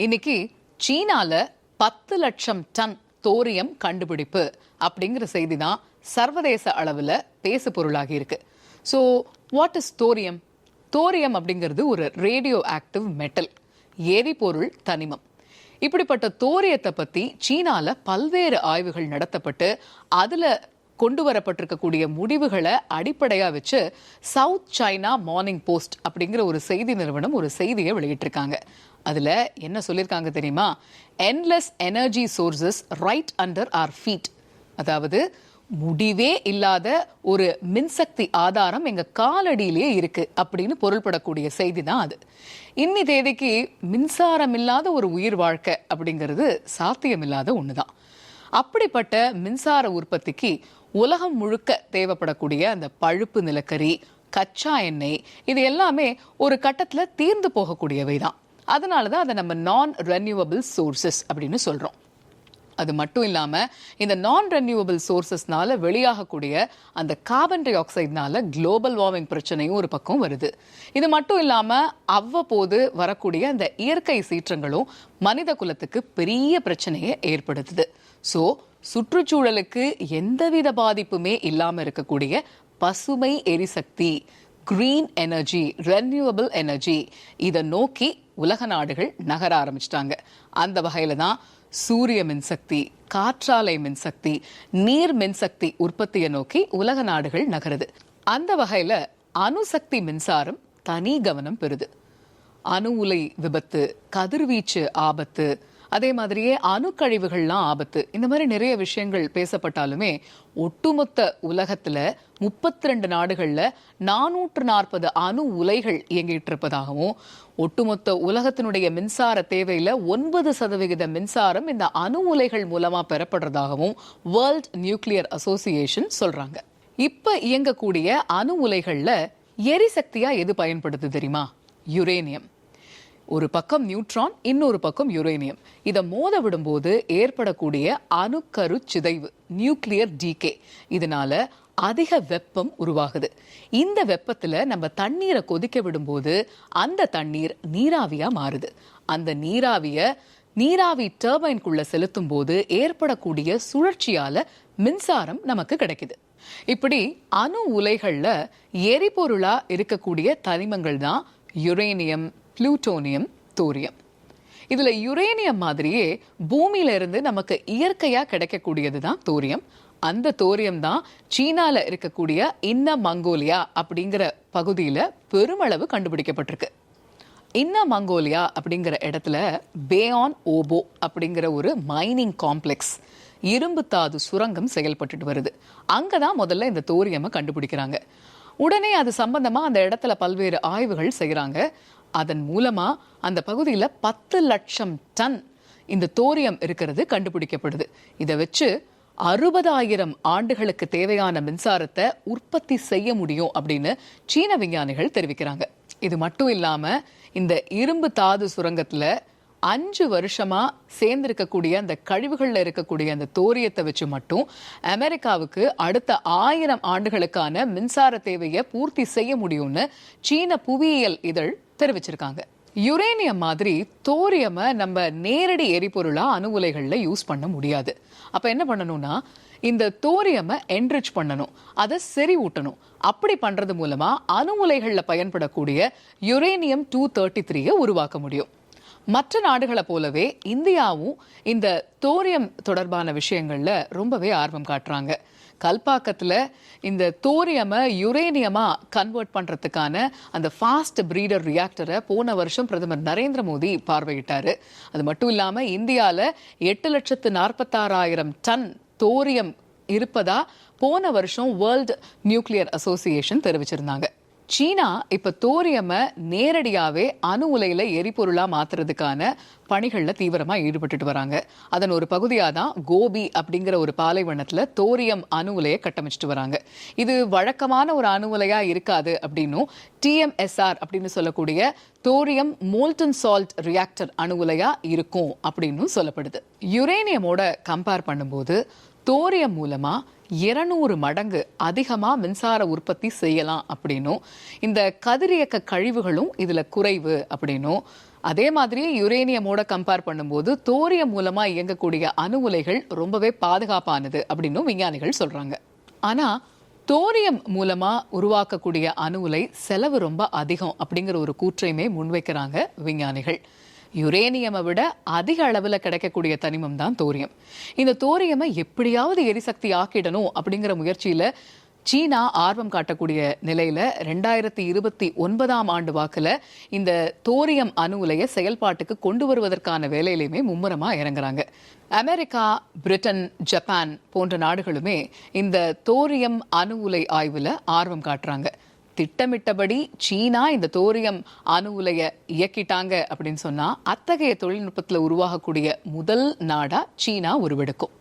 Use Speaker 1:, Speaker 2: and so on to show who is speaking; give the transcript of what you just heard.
Speaker 1: இன்னைக்கு சீனால பத்து லட்சம் டன் தோரியம் கண்டுபிடிப்பு அப்படிங்கிற செய்தி தான் சர்வதேச அளவில் பேசு பொருளாகி இருக்கு. So what is thorium thorium அப்படிங்கிறது ஒரு ரேடியோ ஆக்டிவ் மெட்டல் எரிபொருள் தனிமம். இப்படிப்பட்ட தோரியத்தை பத்தி சீனால பல்வேறு ஆய்வுகள் நடத்தப்பட்டு அதுல கொண்டு வரப்பட்டிருக்கக்கூடிய முடிவுகளை அடிப்படையா வச்சு சவுத் சைனா மார்னிங் போஸ்ட் அப்படிங்கிற ஒரு செய்தி நிறுவனம் ஒரு செய்தியை வெளியிட்டிருக்காங்க. அதில் என்ன சொல்லியிருக்காங்க தெரியுமா? Endless energy sources right under are feed அதாவது முடிவே இல்லாத ஒரு மின்சக்தி ஆதாரம் எங்கள் காலடியிலேயே இருக்கு அப்படின்னு பொருள்படக்கூடிய செய்தி தான் அது. இன்னி தேதிக்கு மின்சாரம் இல்லாத ஒரு உயிர் வாழ்க்கை அப்படிங்கிறது சாத்தியமில்லாத ஒன்று தான் அப்படிப்பட்ட மின்சார உற்பத்திக்கு உலகம் முழுக்க தேவைப்படக்கூடிய அந்த பழுப்பு நிலக்கரி கச்சா எண்ணெய் இது எல்லாமே ஒரு கட்டத்தில் தீர்ந்து போகக்கூடியவை தான் அதனால தான் அதை நம்ம நான் ரெனியூவபிள் சோர்சஸ் அப்படின்னு சொல்கிறோம் அது மட்டும் இல்லாமல் இந்த நான் ரெனியூவபிள் சோர்சஸ்னால வெளியாகக்கூடிய அந்த கார்பன் டை ஆக்சைடுனால குளோபல் வார்மிங் பிரச்சனையும் ஒரு பக்கம் வருது. இது மட்டும் இல்லாமல் அவ்வப்போது வரக்கூடிய அந்த இயற்கை சீற்றங்களும் மனித குலத்துக்கு பெரிய பிரச்சனையை ஏற்படுத்துது. ஸோ சுற்றுச்சூழலுக்கு எந்தவித பாதிப்புமே இல்லாமல் இருக்கக்கூடிய பசுமை எரிசக்தி கிரீன் எனர்ஜி ரெனியூவபிள் எனர்ஜி இதை நோக்கி உலக நாடுகள் நகர ஆரம்பிச்சிட்டாங்க. அந்த வகையில் தான் சூரிய மின்சக்தி காற்றாலை மின்சக்தி நீர் மின்சக்தி உற்பத்தியை நோக்கி உலக நாடுகள் நகருது. அந்த வகையில் அணுசக்தி மின்சாரம் தனி கவனம் பெறுது. அணு உலை விபத்து கதிர்வீச்சு ஆபத்து அதே மாதிரியே அணுக்கழிவுகள்லாம் ஆபத்து. இந்த மாதிரி நிறைய விஷயங்கள் பேசப்பட்டாலுமே ஒட்டுமொத்த உலகத்துல முப்பத்தி ரெண்டு நாடுகளில் நானூற்று நாற்பது அணு உலைகள் இயங்கிட்டு இருப்பதாகவும் ஒட்டுமொத்த உலகத்தினுடைய மின்சார தேவையில ஒன்பது சதவிகித மின்சாரம் இந்த அணு உலைகள் மூலமா பெறப்படுறதாகவும் வேர்ல்ட் நியூக்ளியர் அசோசியேஷன் சொல்றாங்க. இப்போ இயங்கக்கூடிய அணு உலைகளில் எரிசக்தியா எது பயன்படுது தெரியுமா? யுரேனியம் ஒரு பக்கம் நியூட்ரான் இன்னொரு பக்கம் யுரேனியம். இதை மோத விடும்போது ஏற்படக்கூடிய அணுக்கரு சிதைவு நியூக்ளியர் டிகே. இதனால அதிக வெப்பம் உருவாகுது. இந்த வெப்பத்துல நம்ம தண்ணீரை கொதிக்க விடும்போது அந்த தண்ணீர் நீராவியா மாறுது. அந்த நீராவிய நீராவி டர்பைன்குள்ள செலுத்தும் போது ஏற்படக்கூடிய சுழற்சியால மின்சாரம் நமக்கு கிடைக்குது. இப்படி அணு உலைகள்ல எரிபொருளா இருக்கக்கூடிய தனிமங்கள் தான் யுரேனியம் புளூட்டோனியம் தோரியம். இதுல யுரேனியம் மாதிரியே பூமியில இருந்து நமக்கு இயற்கையா கிடைக்கக்கூடியது தான் தோரியம். அந்த தோரியம் தான் சீனால இருக்கக்கூடிய இன்ன மங்கோலியா அப்படிங்கிற பகுதியில பெருமளவு கண்டுபிடிக்கப்பட்டிருக்கு. இன்ன மங்கோலியா அப்படிங்கிற இடத்துல பேஆன் ஓபோ அப்படிங்கிற ஒரு மைனிங் காம்ப்ளெக்ஸ் இரும்பு தாது சுரங்கம் செயல்பட்டுட்டு வருது. அங்கதான் முதல்ல இந்த தோரியமை கண்டுபிடிக்கிறாங்க. உடனே அது சம்பந்தமா அந்த இடத்துல பல்வேறு ஆய்வுகள் செய்யறாங்க அதன் மூலமா அந்த பகுதியில பத்து லட்சம் டன் இந்த தோரியம் இருக்கிறது கண்டுபிடிக்கப்படுது. இதை வச்சு அறுபதாயிரம் ஆண்டுகளுக்கு தேவையான மின்சாரத்தை உற்பத்தி செய்ய முடியும் அப்படின்னு சீன விஞ்ஞானிகள் தெரிவிக்கிறாங்க. இது மட்டும் இல்லாம இந்த இரும்பு தாது சுரங்கத்துல அஞ்சு வருஷமா சேர்ந்திருக்கக்கூடிய அந்த கழிவுகள்ல இருக்கக்கூடிய அந்த தோரியத்தை வச்சு மட்டும் அமெரிக்காவுக்கு அடுத்த ஆயிரம் ஆண்டுகளுக்கான மின்சார தேவையை பூர்த்தி செய்ய முடியும்னு சீன புவியியல் இதழ் தெரிவிச்சிருக்காங்க. யுரேனியம் மாதிரி தோரியமை நம்ம நேரடி எரிபொருளா அணு உலைகளில் யூஸ் பண்ண முடியாது. அப்ப என்ன பண்ணணும்னா இந்த தோரியமை என்ரிச் பண்ணணும். அதை செறிவூட்டணும். அப்படி பண்றது மூலமா அணு உலைகளில் பயன்படக்கூடிய யுரேனியம் டூ தேர்ட்டி த்ரீயை உருவாக்க முடியும். மற்ற நாடுகளை போலவே இந்தியாவும் இந்த தோரியம் தொடர்பான விஷயங்கள்ல ரொம்பவே ஆர்வம் காட்டுறாங்க. கல்பாக்கத்தில் இந்த தோரியமை யுரேனியமாக கன்வெர்ட் பண்ணுறதுக்கான அந்த ஃபாஸ்ட் பிரீடர் ரியாக்டரை போன வருஷம் பிரதமர் நரேந்திர மோடி பார்வையிட்டார். அது மட்டும் இல்லாமல் இந்தியாவில் எட்டு லட்சத்து நாற்பத்தாறாயிரம் டன் தோரியம் இருப்பதா போன வருஷம் வேர்ல்ட் நியூக்ளியர் அசோசியேஷன் தெரிவிச்சிருந்தாங்க. சீனா இப்ப தோரியமை நேரடியாவே அணு உலையில எரிபொருளா மாத்துறதுக்கான பணிகள்ல தீவிரமா ஈடுபட்டுட்டு வராங்க. அதன் ஒரு பகுதியாதான் கோபி அப்படிங்கிற ஒரு பாலைவனத்துல தோரியம் அணு உலையை கட்டமைச்சிட்டு வராங்க. இது வழக்கமான ஒரு அணு உலையா இருக்காது அப்படின்னும் டிஎம்எஸ்ஆர் அப்படின்னு சொல்லக்கூடிய தோரியம் மோல்டன் சால்ட் ரியாக்டர் அணு உலையா இருக்கும் அப்படின்னு சொல்லப்படுது. யுரேனியமோட கம்பேர் பண்ணும்போது தோரியம் மூலமா இருநூறு மடங்கு அதிகமா மின்சார உற்பத்தி செய்யலாம் அப்படின்னும். இந்த கதிரியக்க கழிவுகளும் இதுல குறைவு அப்படின்னும். அதே மாதிரி யுரேனியமோட கம்பேர் பண்ணும்போது தோரியம் மூலமா இயங்கக்கூடிய அணு உலைகள் ரொம்பவே பாதுகாப்பானது அப்படின்னும் விஞ்ஞானிகள் சொல்றாங்க. ஆனா தோரியம் மூலமா உருவாக்கக்கூடிய அணு உலை செலவு ரொம்ப அதிகம் அப்படிங்கிற ஒரு கூற்றையுமே முன்வைக்கிறாங்க விஞ்ஞானிகள். யுரேனியமை விட அதிக அளவில் கிடைக்கக்கூடிய தனிமம் தான் தோரியம். இந்த தோரியமை எப்படியாவது எரிசக்தி ஆக்கிடணும் அப்படிங்கிற முயற்சியில் சீனா ஆர்வம் காட்டக்கூடிய நிலையில் ரெண்டாயிரத்தி இருபத்தி ஒன்பதாம் ஆண்டு வாக்கில் இந்த தோரியம் அணு உலையை செயல்பாட்டுக்கு கொண்டு வருவதற்கான வேலையிலையுமே மும்முரமாக இறங்குறாங்க. அமெரிக்கா பிரிட்டன் ஜப்பான் போன்ற நாடுகளுமே இந்த தோரியம் அணு உலை ஆய்வில் ஆர்வம் காட்டுறாங்க. திட்டமிட்டபடி சீனா இந்த தோரியம் அணு உலைய இயக்கிட்டாங்க அப்படின்னு சொன்னா அத்தகைய தொழில்நுட்பத்துல உருவாகக்கூடிய முதல் நாடா சீனா உருவெடுக்கும்.